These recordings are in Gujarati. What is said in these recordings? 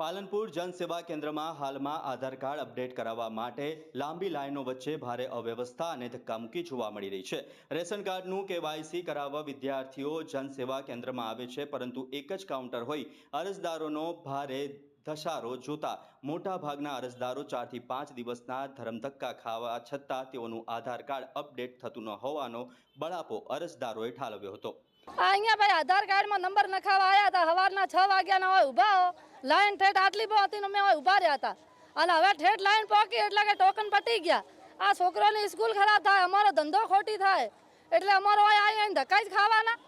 પાલનપુર જનસેવા કેન્દ્રમાં હાલમાં આધાર કાર્ડ અપડેટ કરાવવા માટે લાંબી લાઈનો વચ્ચે ભારે અવ્યવસ્થા અને ધક્કામુક્કી જોવા મળી રહી છે. રેશન કાર્ડનું કેવાયસી કરાવવા વિદ્યાર્થીઓ જનસેવા કેન્દ્રમાં આવે છે, પરંતુ એક જ કાઉન્ટર હોય. અરજદારોનો ભારે ધસારો જોતા મોટા ભાગના અરજદારો ચારથી પાંચ દિવસના ધરમધક્કા ખાવા છતાં તેઓનું આધાર કાર્ડ અપડેટ થતું ન હોવાનો બળાપો અરજદારોએ ઠાલવ્યો હતો. અહીંયા ભાઈ આધાર કાર્ડમાં નંબર નખાવા આવ્યા હતા. સવારના છ વાગ્યાના હોય, ઊભા હો. લાઈન ઠેઠ આટલી બહુ હતી અમે ઊભા રહ્યા હતા. અને હવે ઠેઠ લાઈન પહોંચી એટલે કે ટોકન પતી ગયા. આ છોકરોની સ્કૂલ ખરાબ થાય અમારો ધંધો ખોટી થાય. એટલે અમારો અહીં ધક્કા જ ખાવાના.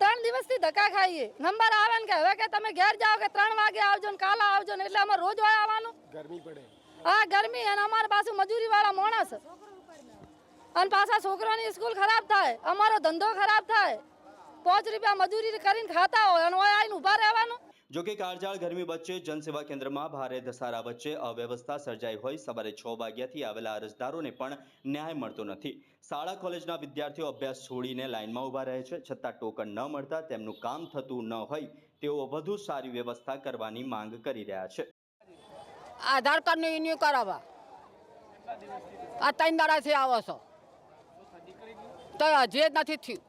ત્રણ દિવસથી ધક્કા ખાઈએ. નંબર આવે ને કે હવે કે તમે ઘેર જાઓ કે ત્રણ વાગે આવજો ને કાલા આવજો ને એટલે અમારે રોજ હોય આવવાનું. ગરમી પડે. હા ગરમી અને અમારે પાસે મજૂરી વાળા માણસ. અને પાછા છોકરાની સ્કૂલ ખરાબ થાય. અમારો ધંધો ખરાબ થાય. પાંચ રૂપિયા મજૂરી કરીને ખાતા હોય અને હોય આવીને ઊભા રહેવાનું. જોકે કાળજાળ ગરમી વચ્ચે જનસેવા કેન્દ્રમાં ભારે ધસારા વચ્ચે અવ્યવસ્થા સર્જાઈ હોય. સવારે છ વાગ્યાથી આવેલા અરજદારોને પણ ન્યાય મળતો નથી. શાળા કોલેજના વિદ્યાર્થીઓ અભ્યાસ છોડીને લાઇનમાં ઊભા રહે છે. છતાં ટોકન ન મળતા તેમનું કામ થતું ન હોય, તેઓ વધુ સારી વ્યવસ્થા કરવાની માંગ કરી રહ્યા છે. આધાર કાર્ડ ને રિન્યુ કરાવવા. આ ત્રણ દાડાથી આવો છો. તો હજી નથી થયું.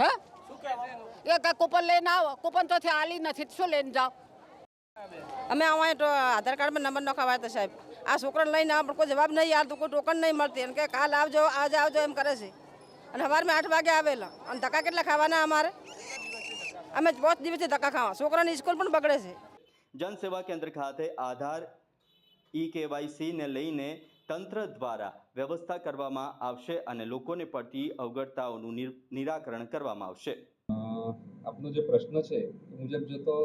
હે? એ કૂપન લઈને આવો. કૂપન તો આલી નથી. શું લઈને જાઓ? અમે આવા તો આધાર કાર્ડમાં નંબર નખાવાય તો સાહેબ. આ છોકરાને લઈને આવો પણ કોઈ જવાબ નહીં યાર કોઈ ટોકન નહીં મળતી. અને કે કાલ આવજો આજે આવજો એમ કરે છે. અને સવારમાં આઠ વાગે આવેલા. અને ધક્કા કેટલા ખાવાના અમારે? અમે પાંચ દિવસથી ધક્કા ખાવા. છોકરાની સ્કૂલ પણ બગડે છે. જનસેવા કેન્દ્ર ખાતે આધાર ઈ કેવાયસી ને લઈને તંત્ર દ્વારા વ્યવસ્થા કરવામાં આવશે અને લોકોને પડતી અવગડતાઓનું નિર- નિરાકરણ કરવામાં આવશે. આપનો જે પ્રશ્ન છે એ મુજબ જો તો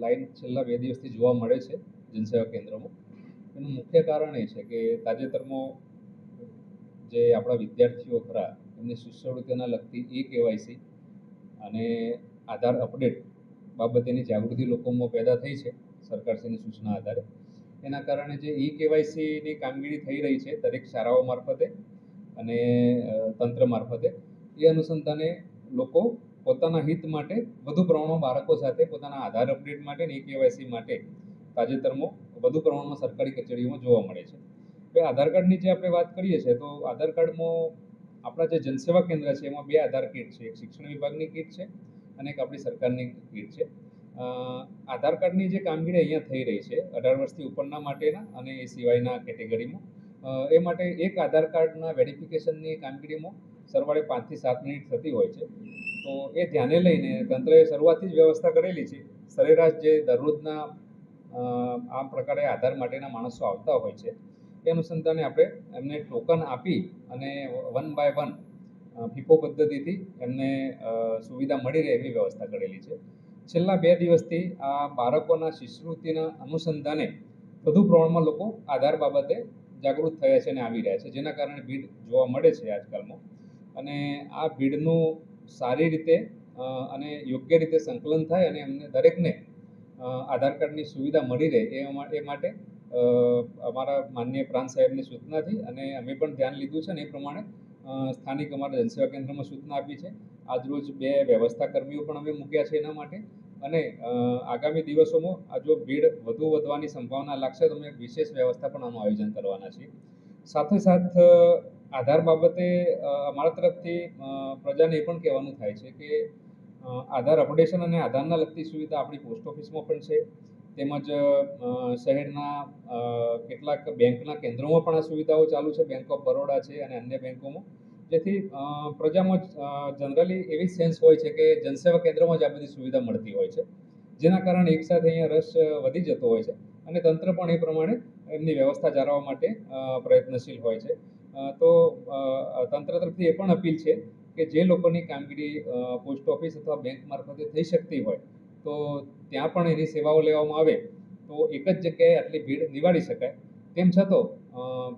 લાઈન છેલ્લા બે દિવસથી જોવા મળે છે જનસેવા કેન્દ્રમાં. એનું મુખ્ય કારણ એ છે કે તાજેતરમાં જે આપણા વિદ્યાર્થીઓ ખરા, એમની શિષ્યવૃત્તિના લગતી એ કેવાયસી અને આધાર અપડેટ બાબતેની જાગૃતિ લોકોમાં પેદા થઈ છે સરકારશ્રીની સૂચના આધારે. એના કારણે જે ઈ કેવાયસીની કામગીરી થઈ રહી છે દરેક શાળાઓ મારફતે અને તંત્ર મારફતે, એ અનુસંધાને લોકો પોતાના હિત માટે, વધુ પ્રમાણમાં બાળકો સાથે પોતાના આધાર અપડેટ માટે અને કેવાયસી માટે તાજેતરમાં વધુ પ્રમાણમાં સરકારી કચેરીઓમાં જોવા મળે છે. હવે આધાર કાર્ડની જે આપણે વાત કરીએ છીએ, તો આધાર કાર્ડમાં આપણા જે જનસેવા કેન્દ્ર છે, એમાં બે આધાર કીટ છે. એક શિક્ષણ વિભાગની કીટ છે અને એક આપણી સરકારની કીટ છે. આધાર કાર્ડની જે કામગીરી અહીંયા થઈ રહી છે, અઢાર વર્ષથી ઉપરના માટેના અને એ સિવાયના કેટેગરીમાં. એ માટે એક આધાર કાર્ડના વેરિફિકેશનની કામગીરીમાં સરવાળે પાંચથી સાત મિનિટ થતી હોય છે. તો એ ધ્યાને લઈને તંત્રએ શરૂઆતથી જ વ્યવસ્થા કરેલી છે. સરેરાશ જે દરરોજના આ પ્રકારે આધાર માટેના માણસો આવતા હોય છે, એ અનુસંધાને આપણે એમને ટોકન આપી અને વન બાય વન ફીફો પદ્ધતિથી એમને સુવિધા મળી રહે એવી વ્યવસ્થા કરેલી છે. છેલ્લા બે દિવસથી આ બાળકોના શિષ્યવૃત્તિના અનુસંધાને વધુ પ્રમાણમાં લોકો આધાર બાબતે જાગૃત થયા છે અને આવી રહ્યા છે. જેના કારણે ભીડ જોવા મળે છે આજકાલમાં. અને આ ભીડનું સારી રીતે અને યોગ્ય રીતે સંકલન થાય અને એમને દરેકને આધાર કાર્ડની સુવિધા મળી રહે એ એ માટે અમારા માનનીય પ્રાંત સાહેબની સૂચનાથી અને અમે પણ ધ્યાન લીધું છે ને એ પ્રમાણે સ્થાનિક અમારા જનસેવા કેન્દ્રમાં સૂચના આપી છે. આજરોજ બે વ્યવસ્થા કર્મીઓ પણ અમે મૂક્યા છે એના માટે અને આગામી દિવસોમાં આ જો ભીડ વધુ વધવાની સંભાવના લાગશે તો અમે વિશેષ વ્યવસ્થા પણ આનું આયોજન કરવાના છીએ. સાથે સાથ આધાર બાબતે અમારા તરફથી પ્રજાને એ પણ કહેવાનું થાય છે કે આધાર અપડેશન અને આધારના લગતી સુવિધા આપણી પોસ્ટ ઓફિસમાં પણ છે. તેમજ શહેરના કેટલાક બેંકના કેન્દ્રોમાં પણ આ સુવિધાઓ ચાલુ છે. બેંક ઓફ બરોડા છે અને અન્ય બેંકોમાં. જેથી પ્રજામાં જનરલી એવી સેન્સ હોય છે કે જનસેવા કેન્દ્રમાં જ આ બધી સુવિધા મળતી હોય છે. જેના કારણે એકસાથે અહીંયા રસ વધી જતો હોય છે. અને તંત્ર પણ એ પ્રમાણે એમની વ્યવસ્થા જાળવવા માટે પ્રયત્નશીલ હોય છે. તો તંત્ર તરફથી એ પણ અપીલ છે કે જે લોકોની કામગીરી પોસ્ટ ઓફિસ અથવા બેંક મારફતે થઈ શકતી હોય, તો ત્યાં પણ એની સેવાઓ લેવામાં આવે. તો એક જ જગ્યાએ આટલી ભીડ નિવાળી શકાય. તેમ છતાં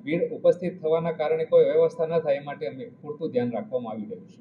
ભીડ ઉપસ્થિત થવાના કારણે કોઈ વ્યવસ્થા ન થાય એ માટે અમે પૂરતું ધ્યાન રાખવામાં આવી રહ્યું છે.